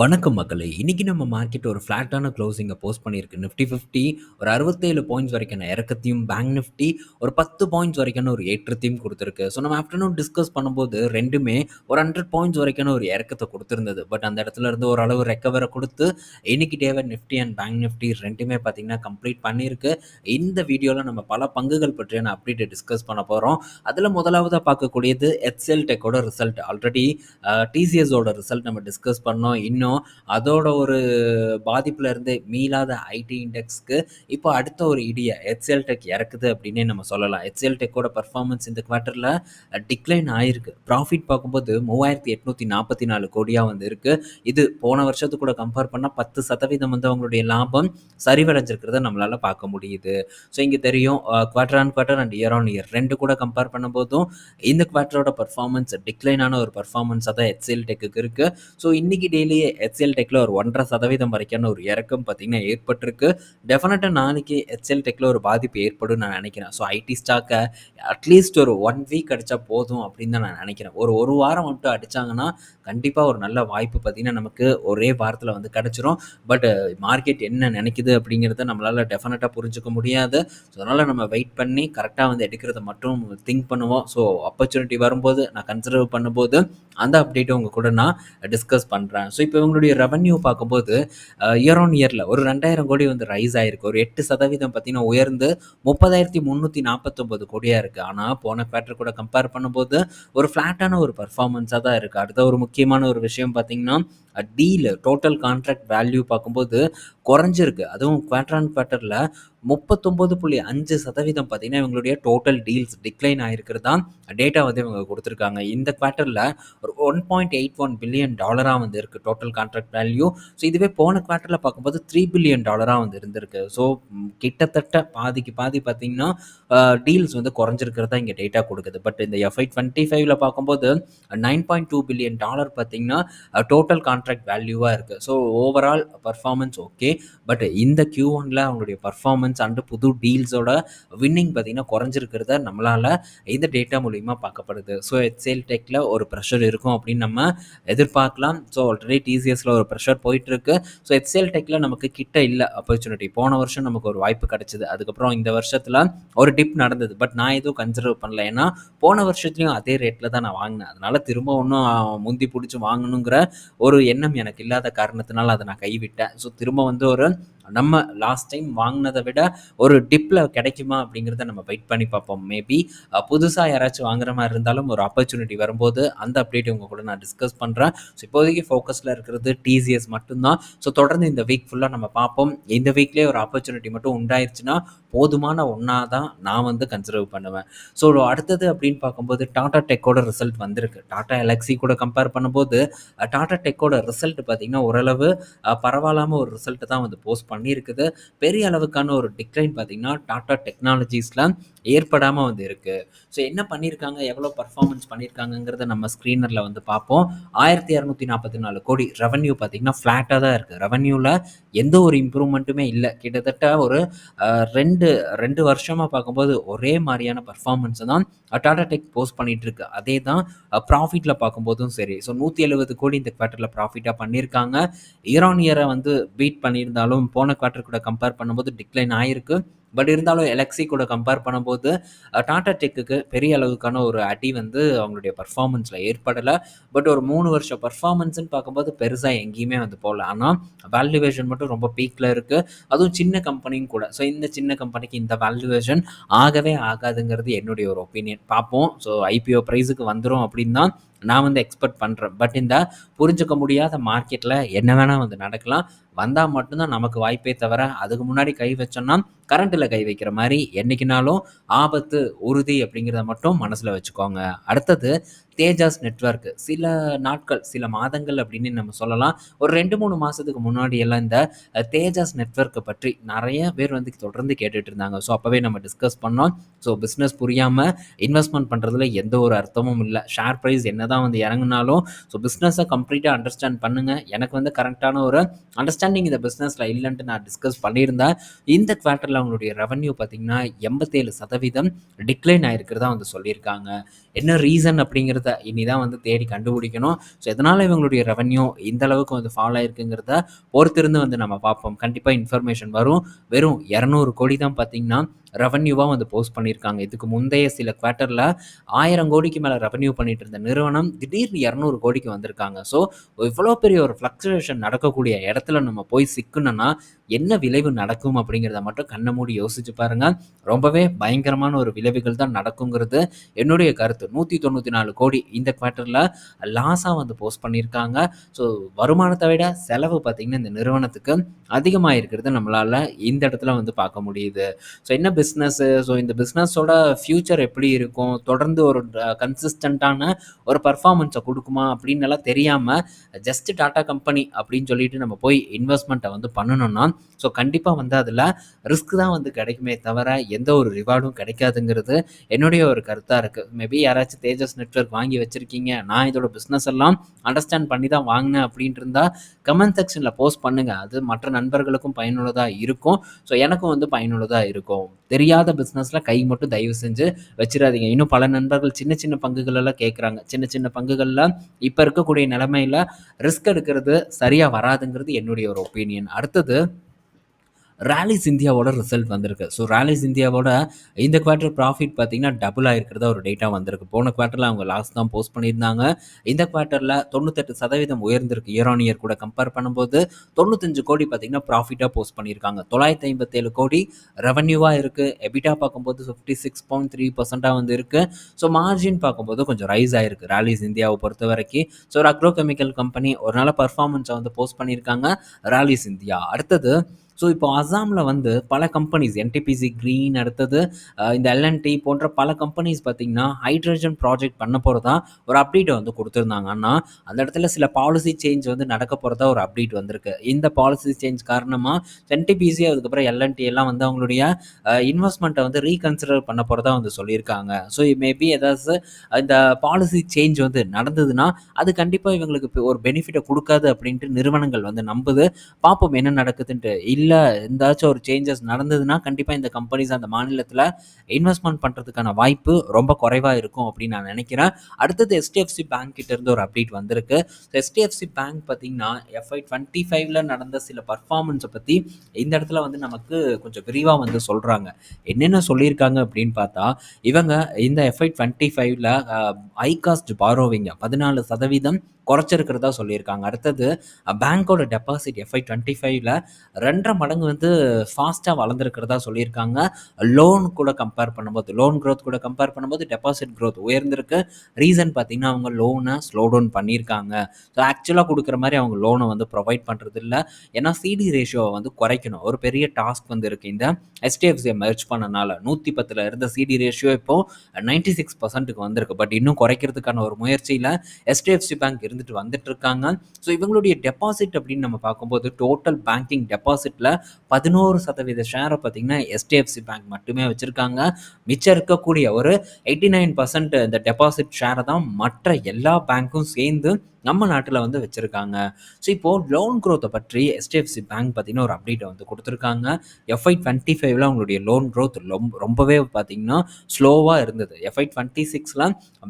வணக்கம் மக்களே! இன்றைக்கி நம்ம மார்க்கெட் ஒரு ஃப்ளாட்டான க்ளோஸிங்கை போஸ்ட் பண்ணியிருக்கு. நிஃப்டி 50 ஒரு 67 பாயிண்ட்ஸ் வரைக்கான இறக்கத்தையும், பேங்க் நிஃப்டி ஒரு 10 பாயிண்ட்ஸ் வரைக்கான ஒரு ஏற்றத்தையும் கொடுத்துருக்கு ஸோ நம்ம ஆஃப்டர்நூன் டிஸ்கஸ் பண்ணும்போது ரெண்டுமே ஒரு 100 பாயிண்ட்ஸ் வரைக்கான ஒரு இறக்கத்தை கொடுத்துருந்தது பட் அந்த இடத்துல இருந்து ஓரளவு ரெக்கவரை கொடுத்து இன்னைக்கு டேவை நிஃப்டி அண்ட் பேங்க் நிஃப்டி ரெண்டுமே பார்த்தீங்கன்னா கம்ப்ளீட் பண்ணியிருக்கு. இந்த வீடியோவில் நம்ம பல பங்குகள் பற்றியான அப்டேட்டை டிஸ்கஸ் பண்ண போகிறோம் அதில் முதலாவதாக பார்க்கக்கூடியது எச்எல் டெக்கோட ரிசல்ட். ஆல்ரெடி டிசிஎஸோட ரிசல்ட் நம்ம டிஸ்கஸ் பண்ணோம். இன்னும் அதோட ஒரு பாதிப்புல இருந்து மீளாத ஐடி இண்டெக்ஸ்க்கு இப்போ அடுத்த ஒரு இடியா எச்எல் டெக் இறக்குது அப்படின்னே நம்ம சொல்லலாம். எச்எல் டெக்கோட பர்ஃபார்மன்ஸ் இந்த குவார்ட்டர்ல டிக்ளைன் ஆயிருக்கு. ப்ராஃபிட் பார்க்கும்போது 3844 கோடியா வந்து இருக்கு. இது போன வருஷத்து கூட கம்பேர் பண்ணா 10% வந்து அவங்களுடைய லாபம் சரிவடைஞ்சிருக்கிறத நம்மளால பார்க்க முடியுது. ஸோ இங்க தெரியும் quarter on quarter and year on year ரெண்டு கூட கம்பேர் பண்ணும்போதும் இந்த குவார்ட்டரோட பர்ஃபார்மன்ஸ் டிக்ளைன் ஆன ஒரு பர்ஃபார்மன்ஸாக தான் எச்எல் டெக்கு இருக்கு. ஸோ இன்னைக்கு டெய்லியே ஹெச்எல் டெக்கில் ஒரு 1.5% வரைக்கான ஒரு இறக்கம் பார்த்தீங்கன்னா ஏற்பட்டிருக்கு. டெஃபினட்டாக நாளைக்கு ஹெச்எல் டெக்கில் ஒரு பாதிப்பு ஏற்படும் நான் நினைக்கிறேன். ஸோ ஐடி ஸ்டாக்கை அட்லீஸ்ட் ஒரு ஒன் வீக் அடித்தா போதும் அப்படின்னு தான் நான் நினைக்கிறேன். ஒரு ஒரு வாரம் மட்டும் அடிச்சாங்கன்னா, கண்டிப்பாக ஒரு நல்ல வாய்ப்பு பார்த்தீங்கன்னா, நமக்கு ஒரே வாரத்தில் வந்து கிடச்சிரும் பட் மார்க்கெட் என்ன நினைக்குது அப்படிங்கிறத நம்மளால் டெஃபினட்டாக புரிஞ்சுக்க முடியாது. ஸோ அதனால் நம்ம வெயிட் பண்ணி கரெக்டாக வந்து எடுக்கிறத மட்டும் திங்க் பண்ணுவோம். ஸோ ஆப்பர்ச்சுனிட்டி வரும்போது நான் கன்சிடர் பண்ணும்போது, அந்த அப்டேட்டும் உங்கள் கூட நான் டிஸ்கஸ் பண்ணுறேன் ஸோ இப்போ இப்போ இவங்களுடைய ரெவன்யூ பார்க்கும்போது இயர் ஆன் இயரில் ஒரு 2000 கோடி வந்து ரைஸ் ஆயிருக்கு. ஒரு எட்டு சதவீதம் பார்த்தீங்கன்னா உயர்ந்து முப்பதாயிரத்தி முந்நூற்றி நாற்பத்தொம்பது கோடியாக இருக்குது ஆனால் போன குவார்டர் கூட கம்பேர் பண்ணும்போது ஒரு ஃப்ளாட்டான ஒரு பர்ஃபார்மன்ஸாக தான் இருக்குது அடுத்த ஒரு முக்கியமான ஒரு விஷயம் பார்த்தீங்கன்னா, டீல் டோட்டல் கான்ட்ராக்ட் வேல்யூ பார்க்கும்போது குறைஞ்சிருக்கு. அதுவும் குவார்ட்டர் ஆன் குவார்ட்டர்ல 39.5% பார்த்தீங்கன்னா, இவங்களுடைய டோட்டல் டீல்ஸ் டிக்ளைன் ஆகிருக்கிறது தான் டேட்டா வந்து இவங்க கொடுத்துருக்காங்க இந்த குவார்ட்டரில் ஒரு $1.81 பில்லியன் டாலராக வந்து இருக்குது டோட்டல் கான்ட்ராக்ட் வேல்யூ. ஸோ இதுவே போன குவார்ட்டரில் பார்க்கும்போது த்ரீ பில்லியன் டாலராக வந்து இருந்திருக்கு. ஸோ கிட்டத்தட்ட பாதிக்கு பாதி பார்த்திங்கன்னா டீல்ஸ் வந்து குறைஞ்சிருக்கிறதா இங்கே டேட்டா கொடுக்குது பட் இந்த எஃப்ஐ 25ல பார்க்கும்போது $9.2 பில்லியன் டாலர் பார்த்தீங்கன்னா, டோட்டல் கான்ட்ராக்ட் வேல்யூவாக இருக்குது so overall performance okay. But இந்த Q1ல அவங்களுடைய பர்ஃபார்மன்ஸ் அண்டு புது டீல்ஸோட வின்னிங் பார்த்தீங்கன்னா குறைஞ்சிருக்கிறத நம்மளால இந்த டேட்டா மூலிமா பார்க்கப்படுது. ஸோ எச்எல் டெக்கில் ஒரு ப்ரெஷர் இருக்கும் அப்படின்னு நம்ம எதிர்பார்க்கலாம். ஸோ ஆல்ரெடி டிசிஎஸில் ஒரு ப்ரெஷர் போயிட்டுருக்கு. ஸோ எச்எல் டெக்கில் நமக்கு கிட்ட இல்லை ஆப்பர்ச்சுனிட்டி. போன வருஷம் நமக்கு ஒரு வாய்ப்பு கிடச்சிது அதுக்கப்புறம் இந்த வருஷத்தில் ஒரு டிப் நடந்தது. பட் நான் எதுவும் கன்சிடர் பண்ணல. ஏன்னா போன வருஷத்துலையும் அதே ரேட்டில் தான் நான் வாங்கினேன் அதனால் திரும்ப ஒன்றும் முந்தி பிடிச்சி வாங்கணுங்கிற ஒரு எண்ணம் எனக்கு இல்லாத காரணத்தினால அதை நான் கைவிட்டேன். ஸோ திரும்ப வந்து ஒரு நம்ம லாஸ்ட் டைம் வாங்கினதை விட ஒரு டிப்பில் கிடைக்குமா அப்படிங்கிறத நம்ம வெயிட் பண்ணி பார்ப்போம். மேபி புதுசாக யாராச்சும் வாங்குற மாதிரி இருந்தாலும் ஒரு ஆப்பர்ச்சுனிட்டி வரும்போது அந்த அப்டேட் உங்கள் கூட நான் டிஸ்கஸ் பண்ணுறேன் ஸோ இப்போதைக்கு ஃபோக்கஸில் இருக்கிறது டிசிஎஸ் மட்டும்தான் ஸோ தொடர்ந்து இந்த வீக் ஃபுல்லாக நம்ம பார்ப்போம். இந்த வீக்லேயே ஒரு ஆப்பர்ச்சுனிட்டி மட்டும் உண்டாயிருச்சுன்னா, போதுமான ஒன்றா தான் நான் வந்து கன்சிடர் பண்ணுவேன். ஸோ அடுத்தது அப்படின்னு பார்க்கும்போது டாடா டெக்கோட ரிசல்ட் வந்திருக்கு. டாடா எலக்ஸி கூட கம்பேர் பண்ணும்போது, டாடா டெக்கோட ரிசல்ட் பார்த்தீங்கன்னா, ஓரளவு பரவாயில்லாமல் பரவாயில்லாம ஒரு ரிசல்ட் தான் வந்து போஸ்ட் பண்ணியிருக்குது. பெரிய அளவுக்கான ஒரு டிக்ளைன் பார்த்தீங்கன்னா, டாடா டெக்னாலஜிஸில் ஏற்படாமல் வந்து இருக்கு. ஸோ என்ன பண்ணியிருக்காங்க, எவ்வளோ பர்ஃபார்மன்ஸ் பண்ணியிருக்காங்கங்கிறத நம்ம ஸ்க்ரீனரில் வந்து பார்ப்போம். 1244 கோடி ரெவன்யூ பார்த்தீங்கன்னா, ஃப்ளாட்டாக தான் இருக்குது ரெவன்யூவில் எந்த ஒரு இம்ப்ரூவ்மெண்ட்டுமே இல்லை கிட்டத்தட்ட ஒரு ரெண்டு ரெண்டு வருஷமாக பார்க்கும்போது ஒரே மாதிரியான பர்ஃபார்மன்ஸை தான் டாடா டெக் போஸ்ட் பண்ணிகிட்ருக்கு இருக்கு. அதே தான் ப்ராஃபிட்டில் பார்க்கும்போதும் சரி. ஸோ 170 கோடி இந்த குவார்ட்டரில் ப்ராஃபிட்டாக பண்ணியிருக்காங்க. இயர் ஆன் இயரை வந்து பீட் பண்ணியிருந்தாலும் போன குவார்ட்டர் கூட கம்பேர் பண்ணும்போது டிக்ளைன் ஆயிருக்கு. பட் இருந்தாலும் எலக்ஸி கூட கம்பேர் பண்ணும்போது டாடா டெக்குக்கு பெரிய அளவுக்கான ஒரு அடி வந்து அவங்களுடைய பர்ஃபார்மன்ஸில் ஏற்படலை பட் ஒரு 3 வருஷ பெர்ஃபார்மன்ஸ்ன்னு பார்க்கும்போது பெருசாக எங்கேயுமே வந்து போகல ஆனால் வேல்யூவேஷன் மட்டும் ரொம்ப பீக்கில் இருக்குது அதுவும் சின்ன கம்பெனியும் கூட. ஸோ இந்த சின்ன கம்பெனிக்கு இந்த வேல்யூவேஷன் ஆகவே ஆகாதுங்கிறது என்னுடைய ஒரு ஒப்பீனியன். பார்ப்போம். ஸோ ஐபிஓ ப்ரைஸுக்கு வந்துடும் அப்படின்னு தான் நான் வந்து எக்ஸ்பெக்ட் பண்ணுறேன் பட் இந்த புரிஞ்சுக்க முடியாத மார்க்கெட்டில் என்ன வேணால் வந்து நடக்கலாம். வந்தால் மட்டும்தான் நமக்கு வாய்ப்பே தவிர, அதுக்கு முன்னாடி கை வச்சோம்னா, கரண்ட்டில் கை வைக்கிற மாதிரி என்றைக்குனாலும் ஆபத்து உறுதி அப்படிங்கிறத மட்டும் மனசில் வச்சுக்கோங்க. அடுத்தது தேஜாஸ் நெட்ஒர்க் சில நாட்கள், சில மாதங்கள் அப்படின்னு நம்ம சொல்லலாம். ஒரு ரெண்டு மூணு மாதத்துக்கு முன்னாடி எல்லாம் இந்த தேஜாஸ் நெட்ஒர்க்கை பற்றி நிறைய பேர் வந்து தொடர்ந்து கேட்டுட்டு இருந்தாங்க. ஸோ அப்போவே நம்ம டிஸ்கஸ் பண்ணோம். ஸோ பிஸ்னஸ் புரியாமல் இன்வெஸ்ட்மெண்ட் பண்ணுறதுல எந்த ஒரு அர்த்தமும் இல்லை ஷேர் பிரைஸ் என்னதான் வந்து இறங்குனாலும், ஸோ பிஸ்னஸை கம்ப்ளீட்டாக அண்டர்ஸ்டாண்ட் பண்ணுங்க. எனக்கு வந்து கரெக்டான ஒரு அண்டர்ஸ்டாண்டிங் இந்த பிஸ்னஸில் இல்லைன்ட்டு நான் டிஸ்கஸ் பண்ணியிருந்தேன். இந்த குவார்ட்டரில் அவங்களுடைய ரெவன்யூ பார்த்தீங்கன்னா, 87% டிக்ளைன் ஆகிருக்கிறதா வந்து சொல்லியிருக்காங்க. என்ன ரீசன் அப்படிங்கிறது அப்படிங்கிறத இனி தான் வந்து தேடி கண்டுபிடிக்கணும். ஸோ எதனால் இவங்களுடைய ரெவன்யூ இந்த அளவுக்கு வந்து ஃபாலோ ஆயிருக்குங்கிறத பொறுத்திருந்து வந்து நம்ம பார்ப்போம். கண்டிப்பாக இன்ஃபர்மேஷன் வரும். வெறும் இரநூறு கோடி தான் பார்த்தீங்கன்னா ரெவன்யூவாக வந்து போஸ்ட் பண்ணியிருக்காங்க. இதுக்கு முந்தைய சில குவார்ட்டரில் ஆயிரம் கோடிக்கு மேலே ரெவன்யூ பண்ணிட்டு இருந்த நிறுவனம் திடீர்னு இரநூறு கோடிக்கு வந்திருக்காங்க. ஸோ இவ்வளோ பெரிய ஒரு ஃப்ளக்சுவேஷன் நடக்கக்கூடிய இடத்துல நம்ம போய் சிக்கணும்னா என்ன விளைவு நடக்கும் அப்படிங்கிறத மட்டும் கண்ணை மூடி யோசிச்சு பாருங்க. ரொம்பவே பயங்கரமான ஒரு விளைவுகள் தான் நடக்குங்கிறது என்னுடைய கருத்து. நூற்றி தொண்ணூற்றி நாலு கோடி இந்த குவார்ட்டரில் லாஸாக வந்து போஸ்ட் பண்ணியிருக்காங்க. ஸோ வருமானத்தை விட செலவு பார்த்திங்கன்னா இந்த நிறுவனத்துக்கு அதிகமாக இருக்கிறது நம்மளால் இந்த இடத்துல வந்து பார்க்க முடியுது. ஸோ என்ன பிஸ்னஸ்ஸு ஸோ இந்த பிஸ்னஸோட ஃப்யூச்சர் எப்படி இருக்கும்? தொடர்ந்து ஒரு கன்சிஸ்டண்ட்டான ஒரு பர்ஃபார்மன்ஸை கொடுக்குமா அப்படின்னு எல்லாம் தெரியாமல் ஜஸ்ட் டாட்டா கம்பெனி அப்படின்னு சொல்லிட்டு நம்ம போய் இன்வெஸ்ட்மெண்ட்டை வந்து பண்ணணும்னா ஸோ கண்டிப்பாக வந்து அதில் ரிஸ்க் தான் வந்து கிடைக்குமே தவிர எந்த ஒரு ரிவார்டும் கிடைக்காதுங்கிறது என்னுடைய ஒரு கருத்தாக இருக்குது மேபி யாராச்சும் தேஜஸ் நெட்ஒர்க் வாங்கி வச்சுருக்கீங்க நான் இதோட பிஸ்னஸ் எல்லாம் அண்டர்ஸ்டாண்ட் பண்ணி தான் வாங்கினேன் அப்படின்ட்டு இருந்தால் கமெண்ட் செக்ஷனில் போஸ்ட் பண்ணுங்கள் அது மற்ற நண்பர்களுக்கும் பயனுள்ளதாக இருக்கும். ஸோ எனக்கும் வந்து பயனுள்ளதாக இருக்கும். தெரியாத பிஸ்னஸில் கை மட்டும் தயவு செஞ்சு வச்சிடாதீங்க. இன்னும் பல நண்பர்கள் சின்ன சின்ன பங்குகளெல்லாம் கேட்குறாங்க சின்ன சின்ன பங்குகளில் இப்போ இருக்கக்கூடிய நிலமையில் ரிஸ்க் எடுக்கிறது சரியாக வராதுங்கிறது என்னுடைய ஒரு ஒப்பீனியன் அடுத்தது ரேலிஸ் இந்தியாவோட ரிசல்ட் வந்திருக்கு. ஸோ ரேலிஸ் இந்தியாவோட இந்த குவார்ட்டர் ப்ராஃபிட் பார்த்தீங்கன்னா டபுள் ஆகிருக்கிறதா ஒரு டேட்டா வந்திருக்கு. போன குவார்ட்டரில் அவங்க லாஸ் தான் போஸ்ட் பண்ணியிருந்தாங்க. இந்த குவார்ட்டரில் தொண்ணூத்தெட்டு சதவீதம் உயர்ந்திருக்கு. இயர் ஆன் இயர் கூட கம்பேர் பண்ணும்போது தொண்ணூத்தஞ்சு கோடி பார்த்தீங்கன்னா ப்ராஃபிட்டாக போஸ்ட் பண்ணியிருக்காங்க. தொள்ளாயிரத்தி ஐம்பத்தேழு கோடி ரெவன்யூவாக இருக்குது எபிட்டா பார்க்கும்போது ஃபிஃப்டி சிக்ஸ் பாயிண்ட் த்ரீ பர்சென்ட்டாக வந்து இருக்குது ஸோ மார்ஜின் பார்க்கும்போது கொஞ்சம் ரைஸ் ஆகிருக்கு ரேலிஸ் இந்தியாவை பொறுத்த வரைக்கும். ஸோ ஒரு அக்ரோ கெமிக்கல் கம்பெனி ஒரு நல்ல பர்ஃபார்மன்ஸை வந்து போஸ்ட் பண்ணியிருக்காங்க ரேலிஸ் இந்தியா அடுத்தது ஸோ இப்போ அசாமில் வந்து பல கம்பெனிஸ் என்டிபிசி க்ரீன் அடுத்தது இந்த எல்என்டி போன்ற பல கம்பெனிஸ் பார்த்திங்கன்னா ஹைட்ரஜன் ப்ராஜெக்ட் பண்ண போகிறதா ஒரு அப்டேட்டை வந்து கொடுத்துருந்தாங்க. ஆனால் அந்த இடத்துல சில பாலிசி சேஞ்ச் வந்து நடக்க போகிறதா ஒரு அப்டேட் வந்திருக்கு. இந்த பாலிசி சேஞ்ச் காரணமாக என்டிபிசி அதுக்கப்புறம் எல்என்டி எல்லாம் வந்து அவங்களுடைய இன்வெஸ்ட்மெண்ட்டை வந்து ரீகன்சிடர் பண்ண போகிறதா வந்து சொல்லியிருக்காங்க. ஸோ மேபி ஏதாச்சும் இந்த பாலிசி சேஞ்ச் வந்து நடந்ததுன்னா அது கண்டிப்பாக இவங்களுக்கு ஒரு பெனிஃபிட்டை கொடுக்காது அப்படின்ட்டு நிறுவனங்கள் வந்து நம்புது. பார்ப்போம் என்ன நடக்குதுன்ட்டு. இல்லை எந்தாச்சும் ஒரு சேஞ்சஸ் நடந்ததுன்னா கண்டிப்பாக இந்த கம்பெனிஸ் அந்த மாநிலத்தில் இன்வெஸ்ட்மெண்ட் பண்ணுறதுக்கான வாய்ப்பு ரொம்ப குறைவாக இருக்கும் அப்படின்னு நான் நினைக்கிறேன். அடுத்தது எஸ்டிஎஃப்சி பேங்க் கிட்டேருந்து ஒரு அப்டேட் வந்திருக்கு. ஸோ எஸ்டிஎஃப்சி பேங்க் பார்த்திங்கன்னா எஃப்ஐ டுவெண்ட்டி ஃபைவ்ல நடந்த சில பர்ஃபார்மன்ஸை பற்றி இந்த இடத்துல வந்து நமக்கு கொஞ்சம் விரிவாக வந்து சொல்கிறாங்க என்னென்ன சொல்லியிருக்காங்க அப்படின்னு பார்த்தா இவங்க இந்த எஃப்ஐ டுவெண்ட்டி ஃபைவ்ல ஐ காஸ்ட் பாரோவிங்க பதினாலு சதவீதம் குறைச்சிருக்கிறதா சொல்லியிருக்காங்க. அடுத்தது பேங்க்கோட டெபாசிட் எஃப்ஐ டுவெண்ட்டி ஃபைவ்ல ரெண்டரை மடங்கு வந்து ஃபாஸ்ட்டாக வளர்ந்துருக்கிறதா சொல்லியிருக்காங்க. லோன் கூட கம்பேர் பண்ணும்போது லோன் க்ரோத் கூட கம்பேர் பண்ணும்போது டெபாசிட் க்ரோத் உயர்ந்திருக்கு. ரீசன் பார்த்தீங்கன்னா அவங்க லோனை ஸ்லோ டவுன் பண்ணியிருக்காங்க. ஸோ ஆக்சுவலாக கொடுக்குற மாதிரி அவங்க லோனை வந்து ப்ரொவைட் பண்ணுறது இல்லை ஏன்னா சிடி ரேஷியோவை வந்து குறைக்கணும். ஒரு பெரிய டாஸ்க் வந்து இருக்குது இந்த எஸ்டிஎஃப்சியை மெர்ச் பண்ணனால நூற்றி பத்தில் இருந்த சிடி ரேஷியோ இப்போது நைன்டி சிக்ஸ் பர்சன்ட்டுக்கு வந்திருக்கு. பட் இன்னும் குறைக்கிறதுக்கான ஒரு முயற்சியில் எஸ்டிஎஃப்சி பேங்க் இருந்துட்டு வந்துட்டு இருக்காங்க. ஸோ இவங்களுடைய டெபாசிட் அப்படின்னு நம்ம பார்க்கும்போது டோட்டல் பேங்கிங் டெபாசிட்டில் பதினோரு சதவீத ஷேரை பார்த்தீங்கன்னா எஸ்டிஎஃப்சி பேங்க் மட்டுமே வச்சுருக்காங்க. மிச்சம் இருக்கக்கூடிய ஒரு எயிட்டி நைன் பர்சன்ட் இந்த டெபாசிட் ஷேரை தான் மற்ற எல்லா பேங்க்கும் சேர்ந்து நம்ம நாட்டில் வந்து வச்சுருக்காங்க. ஸோ இப்போது லோன் க்ரோத்தை பற்றி எஸ்டிஎஃப்சி பேங்க் பார்த்திங்கன்னா ஒரு அப்டேட்டை வந்து கொடுத்துருக்காங்க. எஃப்ஐ டுவெண்ட்டி ஃபைவ்ல அவங்களுடைய லோன் க்ரோத் ரொம்ப ரொம்பவே பார்த்திங்கன்னா ஸ்லோவாக இருந்தது. எஃப்ஐ டுவெண்ட்டி சிக்ஸில்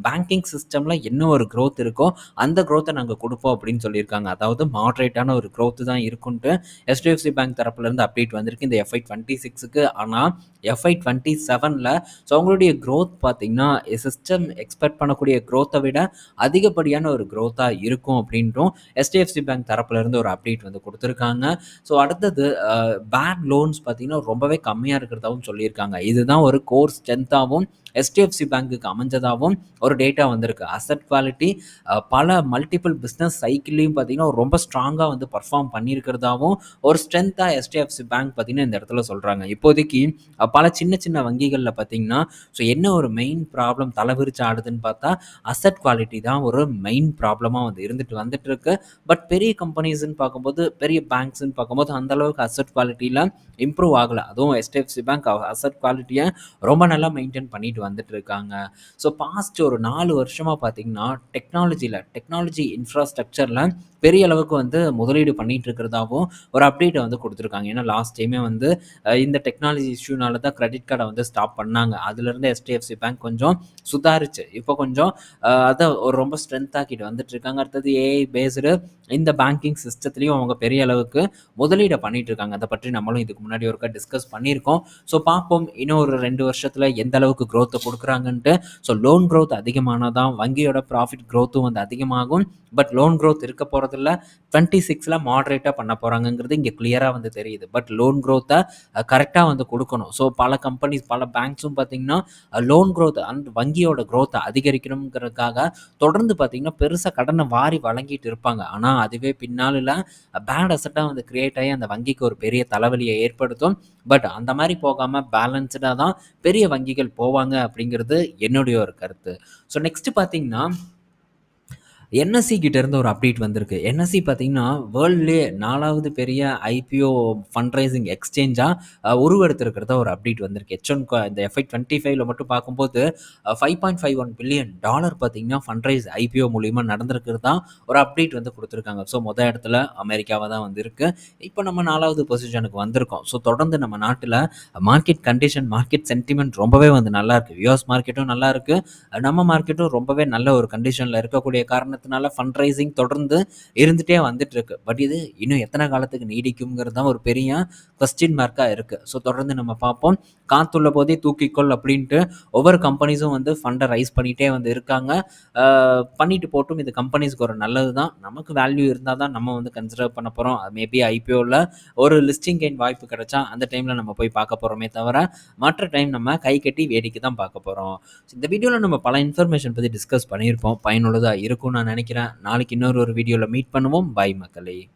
பேங்கிங் சிஸ்டமில் என்ன ஒரு க்ரோத் இருக்கோ அந்த க்ரோத்தை நாங்கள் கொடுப்போம் அப்படின்னு சொல்லியிருக்காங்க. அதாவது மாட்ரேட்டான ஒரு க்ரோத்து தான் இருக்குன்ட்டு எஸ்டிஎஃப்சி பேங்க் தரப்புலேருந்து அப்டேட் வந்திருக்கு இந்த எஃப்ஐ டுவெண்ட்டி சிக்ஸுக்கு ஆனால் எஃப்ஐ டுவெண்ட்டி செவனில் ஸோ அவங்களுடைய க்ரோத் பார்த்திங்கன்னா சிஸ்டம் எக்ஸ்பெக்ட் பண்ணக்கூடிய க்ரோத்தை விட அதிகப்படியான ஒரு க்ரோத்தாக இருக்கும் அப்படின்ட்டும் எஸ்டிஎஃப்சி பேங்க் தரப்புலேருந்து ஒரு அப்டேட் வந்து கொடுத்துருக்காங்க. ஸோ அடுத்தது பேட் லோன்ஸ் பார்த்திங்கன்னா ரொம்பவே கம்மியாக இருக்கிறதாகவும் சொல்லியிருக்காங்க. இதுதான் ஒரு கோர் ஸ்ட்ரென்த்தாகவும் எஸ்டிஎஃப்சி பேங்க்குக்கு அமைஞ்சதாகவும் ஒரு டேட்டா வந்திருக்கு. அசட் குவாலிட்டி பல மல்டிபிள் பிஸ்னஸ் சைக்கிள்லையும் பார்த்தீங்கன்னா ரொம்ப ஸ்ட்ராங்காக வந்து பர்ஃபார்ம் பண்ணியிருக்கிறதாவும் ஒரு ஸ்ட்ரென்த்தாக எஸ்டிஎஃப்சி பேங்க் பார்த்தீங்கன்னா இந்த இடத்துல சொல்கிறாங்க இப்போதைக்கு பல சின்ன சின்ன வங்கிகளில் பார்த்தீங்கன்னா ஸோ என்ன ஒரு மெயின் ப்ராப்ளம் தலைவிரிச்சு ஆடுதுன்னு பார்த்தா அசட் குவாலிட்டி தான் ஒரு மெயின் ப்ராப்ளமாக வந்து அது இருந்துட்டு வந்துட்டு இருக்கு பட் பெரிய கம்பெனிஸ்ன்னு பார்க்கும்போது பெரிய பேங்க்ஸ்ன்னு பார்க்கும்போது அந்த அளவுக்கு அசட் குவாலிட்டியில் இம்ப்ரூவ் ஆகலை. அதுவும் எஸ்டிஎஃப்சி பேங்க் அசட் குவாலிட்டியை ரொம்ப நல்லா மெயின்டைன் பண்ணிட்டு வந்துட்டு இருக்காங்க ஸோ பாஸ்ட் ஒரு நாலு வருஷமாக பார்த்தீங்கன்னா டெக்னாலஜியில் டெக்னாலஜி இன்ஃப்ராஸ்ட்ரக்சரில் பெரிய அளவுக்கு வந்து முதலீடு பண்ணிட்டு இருக்கிறதாவும் ஒரு அப்டேட்டை வந்து கொடுத்துருக்காங்க. ஏன்னா லாஸ்ட் டைமே வந்து இந்த டெக்னாலஜி இஷ்யூனால தான் கிரெடிட் கார்டை வந்து ஸ்டாப் பண்ணாங்க. அதுலேருந்து எஸ்டிஎஃப்சி பேங்க் கொஞ்சம் சுதாரிச்சு. இப்போ கொஞ்சம் அதை ஒரு ரொம்ப ஸ்ட்ரென்த் ஆக்கிட்டு வந்துட்டு இருக்காங்க அடுத்தது ஏஐ பேஸ்டு இந்த பேங்கிங் சிஸ்டத்துலேயும் அவங்க பெரிய அளவுக்கு முதலீடை பண்ணிட்டு இருக்காங்க. அதை பற்றி நம்மளும் இதுக்கு முன்னாடி ஒருக்கா டிஸ்கஸ் பண்ணியிருக்கோம். ஸோ பார்ப்போம். இன்னும் ஒரு ரெண்டு வருஷத்தில் எந்த அளவுக்கு க்ரோத்தை கொடுக்குறாங்கன்ட்டு. ஸோ லோன் க்ரோத் அதிகமானதான் வங்கியோட ப்ராஃபிட் க்ரோத்தும் வந்து அதிகமாகும். பட் லோன் க்ரோத் இருக்க போகிறதில்ல டுவெண்ட்டி சிக்ஸில் மாட்ரேட்டாக பண்ண போகிறாங்கங்கிறது இங்கே கிளியராக வந்து தெரியுது. பட் லோன் க்ரோத்தை கரெக்டாக வந்து கொடுக்கணும். ஸோ பல கம்பெனிஸ் பல பேங்க்ஸும் பார்த்தீங்கன்னா லோன் க்ரோத் அந்த வங்கியோட க்ரோத்தை அதிகரிக்கணுங்கிறதுக்காக தொடர்ந்து பார்த்தீங்கன்னா பெருசாக கடனை வாரி வழங்கிட்டு இருப்பாங்க. ஆனால் அதுவே பின்னாளில் பேட் அசட்டாக வந்து கிரியேட் ஆகி அந்த வங்கிக்கு ஒரு பெரிய தலைவலியை ஏற்படுத்தும். பட் அந்த மாதிரி போகாமல் பேலன்ஸ்டாக தான் பெரிய வங்கிகள் போவாங்க அப்படிங்கிறது என்னுடைய ஒரு கருத்து. ஸோ நெக்ஸ்ட் பார்த்தீங்கன்னா என்எஸ்சி கிட்ட இருந்து ஒரு அப்டேட் வந்திருக்கு. என்எஸ்சி பார்த்தீங்கன்னா வேர்ல்ட்லேயே நாலாவது பெரிய ஐபிஓ ஃபண்ட் ரைசிங் எக்ஸ்சேஞ்சாக உருவெடுத்திருக்கிறதா ஒரு அப்டேட் வந்திருக்கு. எச் ஒன் இந்த எஃப்ஐ டுவெண்ட்டி ஃபைவ்ல மட்டும் பார்க்கும்போது five point five one billion dollar பார்த்தீங்கன்னா ஃபண்ட் ரைஸ் ஐபிஓ மூலியமாக நடந்திருக்கிறது தான் ஒரு அப்டேட் வந்து கொடுத்துருக்காங்க. ஸோ மொதல் இடத்துல அமெரிக்காவாக தான் வந்திருக்கு. இப்போ நம்ம நாலாவது பொசிஷனுக்கு வந்திருக்கோம். ஸோ தொடர்ந்து நம்ம நாட்டில் மார்க்கெட் கண்டிஷன் மார்க்கெட் சென்டிமெண்ட் ரொம்பவே வந்து நல்லா இருக்கு. யூஎஸ் மார்க்கெட்டும் நல்லாருக்கு நம்ம மார்க்கெட்டும் ரொம்பவே நல்ல ஒரு கண்டிஷனில் இருக்கக்கூடிய காரணத்தினால ஃபண்ட் ரைசிங் தொடர்ந்து இருந்துகிட்டே வந்துட்டு இருக்கு பட் இது இன்னும் எத்தனை காலத்துக்கு நீடிக்குங்கிறது தான் ஒரு பெரிய கொஸ்டின் மார்க்காக இருக்குது ஸோ தொடர்ந்து நம்ம பார்ப்போம். காத்துள்ள போதே தூக்கிக்கொள் அப்படின்ட்டு ஒவ்வொரு கம்பெனிஸும் வந்து ஃபண்டை ரைஸ் பண்ணிகிட்டே வந்து இருக்காங்க. பண்ணிட்டு போட்டும். இது கம்பெனிஸ்க்கு ஒரு நல்லது தான். நமக்கு வேல்யூ இருந்தால் தான் நம்ம வந்து கன்சிடர் பண்ண போகிறோம் மேபி ஐபிஓவில் ஒரு லிஸ்டிங் கெயின் வாய்ப்பு கிடைச்சா அந்த டைமில் நம்ம போய் பார்க்க போகிறோமே தவிர மற்ற டைம் நம்ம கை கட்டி வேடிக்கை தான் பார்க்க போகிறோம் இந்த வீடியோவில் நம்ம பல இன்ஃபர்மேஷன் பற்றி டிஸ்கஸ் பண்ணியிருப்போம். பயனுள்ளதாக இருக்கும்னு நான் நினைக்கிறேன். நாளைக்கு இன்னொரு ஒரு வீடியோவில் மீட் பண்ணுவோம். பாய் மக்களே.